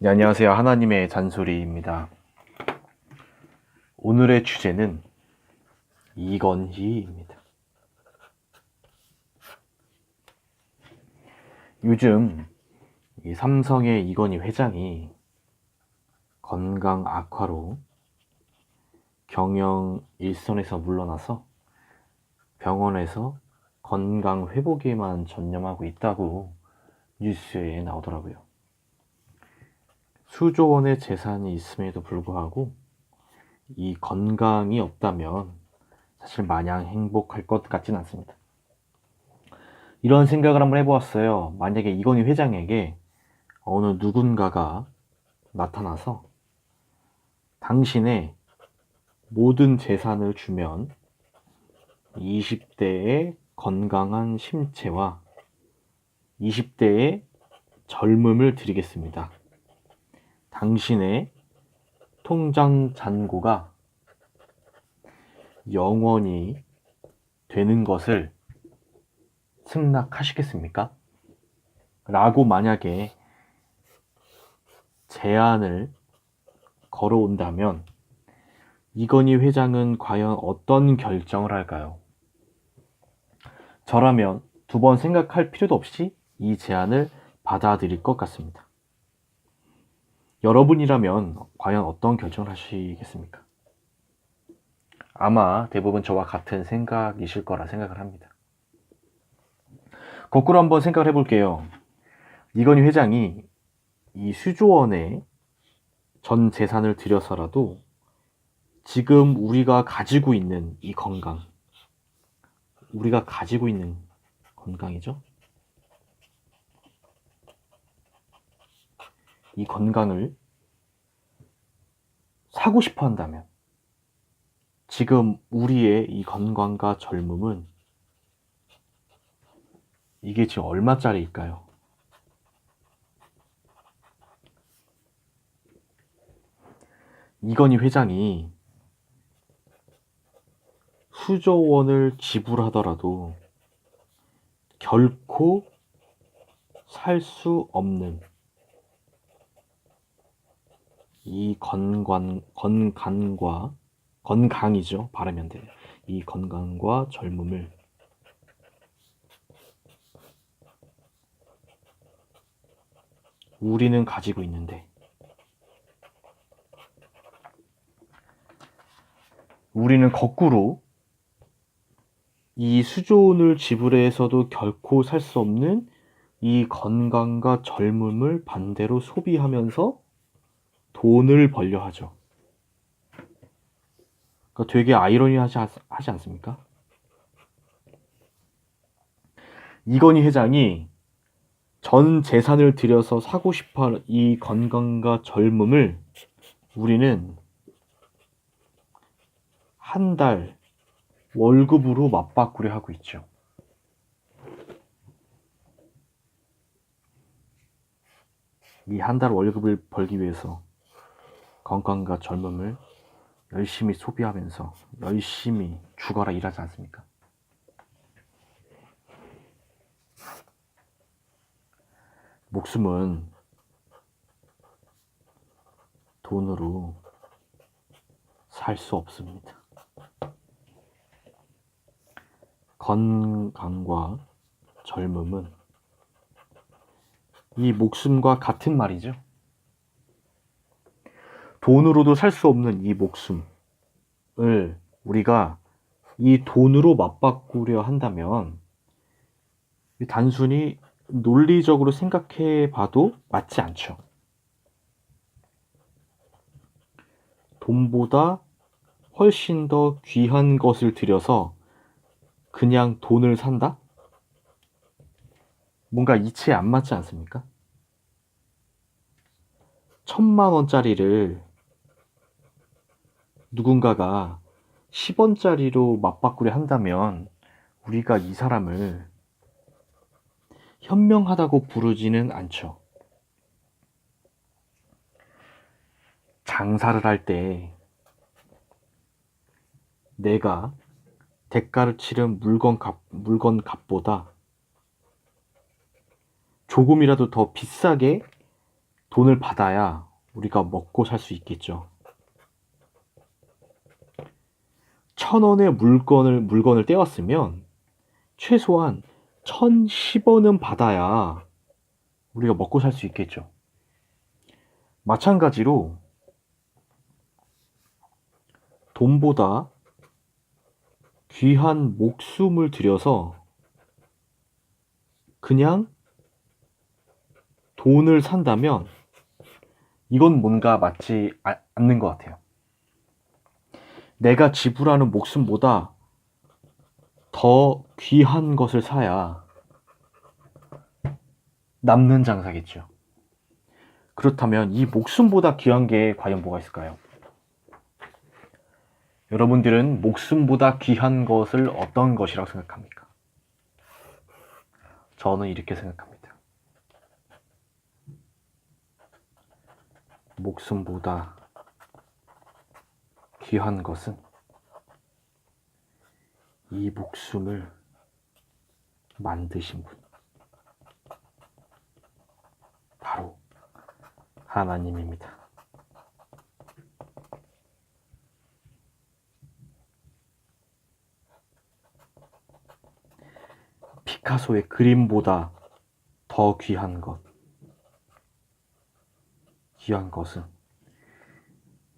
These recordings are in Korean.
네, 안녕하세요. 하나님의 잔소리입니다. 오늘의 주제는 이건희입니다. 요즘 이 삼성의 이건희 회장이 건강 악화로 경영 일선에서 물러나서 병원에서 건강 회복에만 전념하고 있다고 뉴스에 나오더라고요. 수조 원의 재산이 있음에도 불구하고 이 건강이 없다면 사실 마냥 행복할 것 같진 않습니다. 이런 생각을 한번 해보았어요. 만약에 이건희 회장에게 어느 누군가가 나타나서 당신의 모든 재산을 주면 20대의 건강한 심체와 20대의 젊음을 드리겠습니다. 당신의 통장 잔고가 영원히 되는 것을 승낙하시겠습니까? 라고 만약에 제안을 걸어온다면 이건희 회장은 과연 어떤 결정을 할까요? 저라면 두 번 생각할 필요도 없이 이 제안을 받아들일 것 같습니다. 여러분이라면 과연 어떤 결정을 하시겠습니까? 아마 대부분 저와 같은 생각이실 거라 생각을 합니다. 거꾸로 한번 생각을 해볼게요. 이건희 회장이 이 수조원에 전 재산을 들여서라도 지금 우리가 가지고 있는 이 건강, 우리가 가지고 있는 건강이죠? 이 건강을 사고 싶어 한다면 지금 우리의 이 건강과 젊음은 이게 지금 얼마짜리일까요? 이건희 회장이 수조 원을 지불하더라도 결코 살 수 없는 이 건강, 건강과, 건강이죠. 바르면 돼요. 이 건강과 젊음을 우리는 가지고 있는데, 우리는 거꾸로 이 수조원을 지불해서도 결코 살 수 없는 이 건강과 젊음을 반대로 소비하면서 돈을 벌려 하죠. 그러니까 되게 아이러니하지 않- 하지 않습니까? 이건희 회장이 전 재산을 들여서 사고 싶어 이 건강과 젊음을 우리는 한 달 월급으로 맞바꾸려 하고 있죠. 이 한 달 월급을 벌기 위해서 건강과 젊음을 열심히 소비하면서 열심히 죽어라 일하지 않습니까? 목숨은 돈으로 살 수 없습니다. 건강과 젊음은 이 목숨과 같은 말이죠. 돈으로도 살 수 없는 이 목숨을 우리가 이 돈으로 맞바꾸려 한다면 단순히 논리적으로 생각해 봐도 맞지 않죠. 돈보다 훨씬 더 귀한 것을 들여서 그냥 돈을 산다? 뭔가 이치에 안 맞지 않습니까? 천만 원짜리를 누군가가 10원짜리로 맞바꾸려 한다면 우리가 이 사람을 현명하다고 부르지는 않죠. 장사를 할 때 내가 대가를 치른 물건 값, 물건 값보다 조금이라도 더 비싸게 돈을 받아야 우리가 먹고 살 수 있겠죠. 천 원의 물건을, 물건을 떼왔으면 최소한 천 십 원은 받아야 우리가 먹고 살 수 있겠죠. 마찬가지로 돈보다 귀한 목숨을 들여서 그냥 돈을 산다면 이건 뭔가 맞지 아- 않는 것 같아요. 내가 지불하는 목숨보다 더 귀한 것을 사야 남는 장사겠죠. 그렇다면 이 목숨보다 귀한 게 과연 뭐가 있을까요? 여러분들은 목숨보다 귀한 것을 어떤 것이라고 생각합니까? 저는 이렇게 생각합니다. 목숨보다 귀한 것은 이 목숨을 만드신 분. 바로 하나님입니다. 피카소의 그림보다 더 귀한 것. 귀한 것은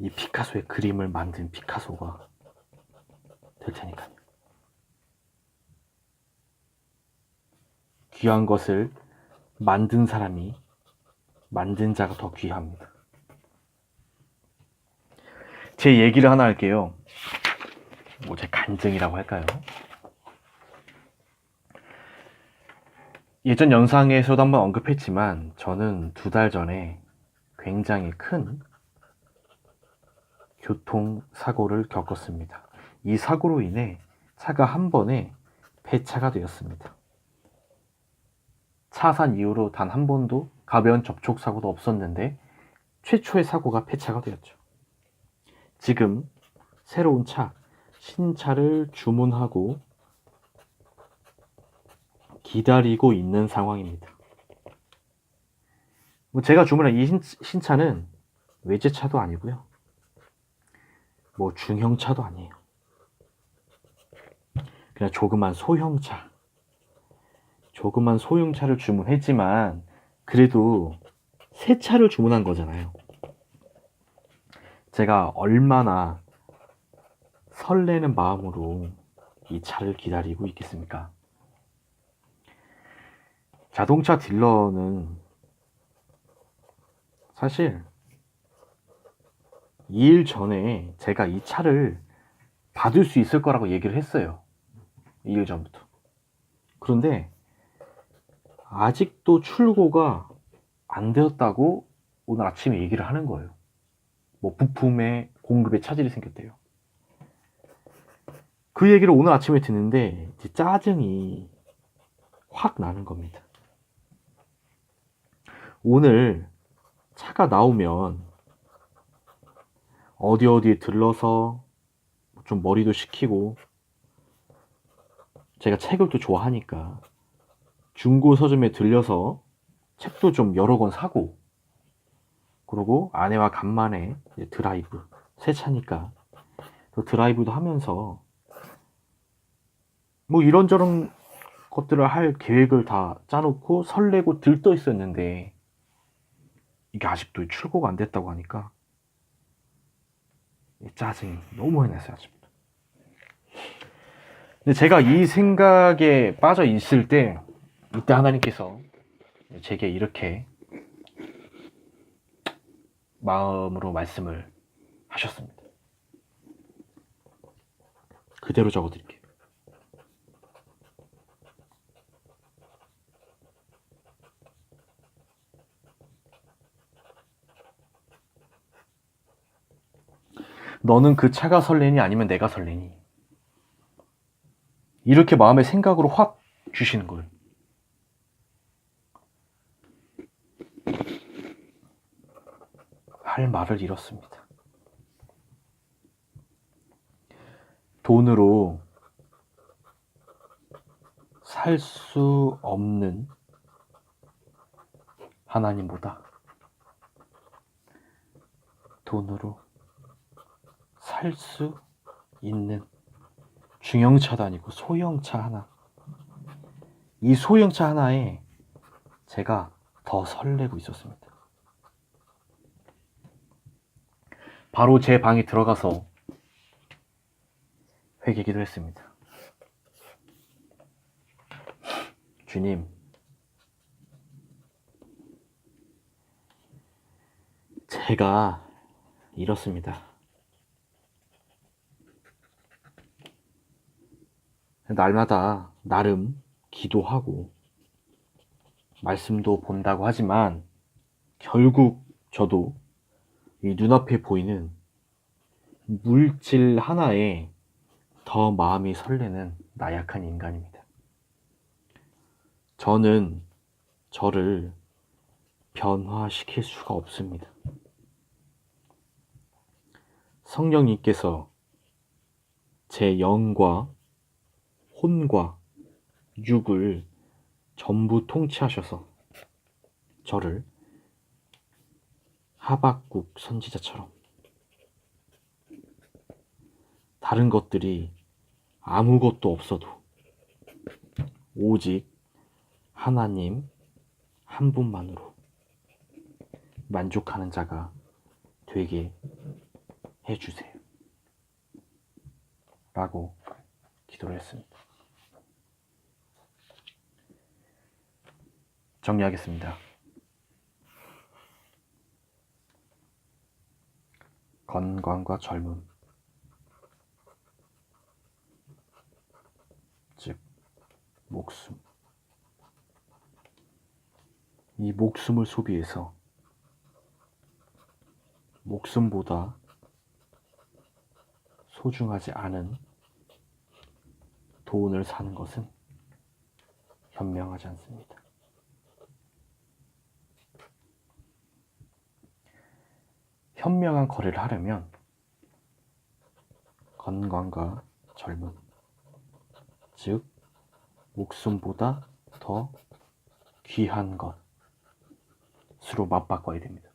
이 피카소의 그림을 만든 피카소가 될 테니까요. 귀한 것을 만든 사람이 만든 자가 더 귀합니다. 제 얘기를 하나 할게요. 뭐 제 간증이라고 할까요? 예전 영상에서도 한번 언급했지만 저는 두 달 전에 굉장히 큰 교통사고를 겪었습니다. 이 사고로 인해 차가 한 번에 폐차가 되었습니다. 차산 이후로 단 한 번도 가벼운 접촉사고도 없었는데 최초의 사고가 폐차가 되었죠. 지금 새로운 차, 신차를 주문하고 기다리고 있는 상황입니다. 뭐 제가 주문한 이 신, 신차는 외제차도 아니고요. 뭐 중형차도 아니에요. 그냥 조그만 소형차. 조그만 소형차를 주문했지만 그래도 새 차를 주문한 거잖아요. 제가 얼마나 설레는 마음으로 이 차를 기다리고 있겠습니까? 자동차 딜러는 사실 2일 전에 제가 이 차를 받을 수 있을 거라고 얘기를 했어요. 2일 전부터. 그런데 아직도 출고가 안 되었다고 오늘 아침에 얘기를 하는 거예요. 뭐 부품의 공급에 차질이 생겼대요. 그 얘기를 오늘 아침에 듣는데 짜증이 확 나는 겁니다. 오늘 차가 나오면 어디 어디에 들러서 좀 머리도 식히고. 제가 책을 또 좋아하니까 중고 서점에 들려서 책도 좀 여러 권 사고. 그리고 아내와 간만에 드라이브 새 차니까 또 드라이브도 하면서 뭐 이런저런 것들을 할 계획을 다 짜놓고 설레고 들떠 있었는데 이게 아직도 출고가 안 됐다고 하니까 이 짜증이 너무 많이 났어요 아침부터 근데 제가 이 생각에 빠져 있을 때 이때 하나님께서 제게 이렇게 마음으로 말씀을 하셨습니다. 그대로 적어드릴게요. 너는 그 차가 설레니 아니면 내가 설레니? 이렇게 마음의 생각으로 확 주시는 거예요. 할 말을 잃었습니다. 돈으로 살 수 없는 하나님보다 돈으로 살수 있는 중형차도 아니고 소형차 하나. 이 소형차 하나에 제가 더 설레고 있었습니다. 바로 제 방에 들어가서 회개기도 했습니다. 주님, 제가 이렇습니다. 날마다 나름 기도하고 말씀도 본다고 하지만 결국 저도 이 눈앞에 보이는 물질 하나에 더 마음이 설레는 나약한 인간입니다. 저는 저를 변화시킬 수가 없습니다. 성령님께서 제 영과 혼과 육을 전부 통치하셔서 저를 하박국 선지자처럼 다른 것들이 아무것도 없어도 오직 하나님 한 분만으로 만족하는 자가 되게 해주세요. 라고 기도를 했습니다. 정리하겠습니다. 건강과 젊음. 즉, 목숨. 이 목숨을 소비해서 목숨보다 소중하지 않은 돈을 사는 것은 현명하지 않습니다. 현명한 거래를 하려면 건강과 젊음, 즉 목숨보다 더 귀한 것으로 맞바꿔야 됩니다.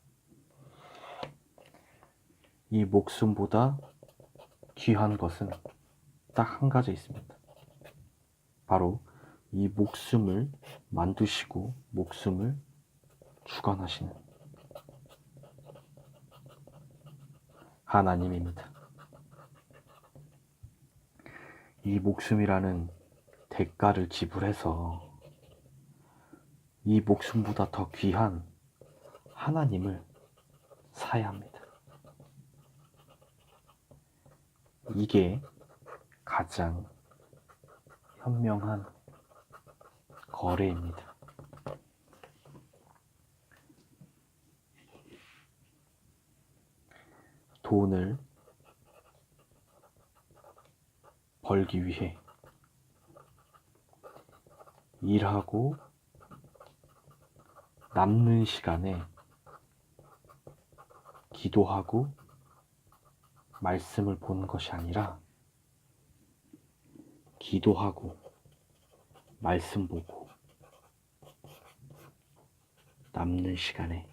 이 목숨보다 귀한 것은 딱 한 가지 있습니다. 바로 이 목숨을 만드시고 목숨을 주관하시는 하나님입니다. 이 목숨이라는 대가를 지불해서 이 목숨보다 더 귀한 하나님을 사야 합니다. 이게 가장 현명한 거래입니다. 돈을 벌기 위해 일하고 남는 시간에 기도하고 말씀을 보는 것이 아니라 기도하고 말씀 보고 남는 시간에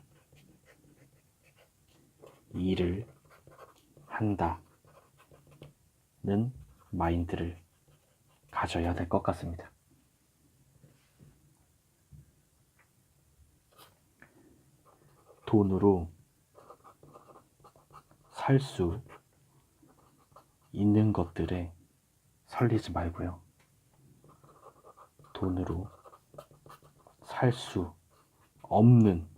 일을 한다는 마인드를 가져야 될 것 같습니다. 돈으로 살 수 있는 것들에 설리지 말고요. 돈으로 살 수 없는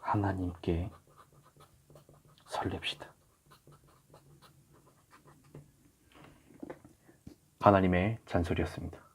하나님께 설렙시다. 하나님의 잔소리였습니다.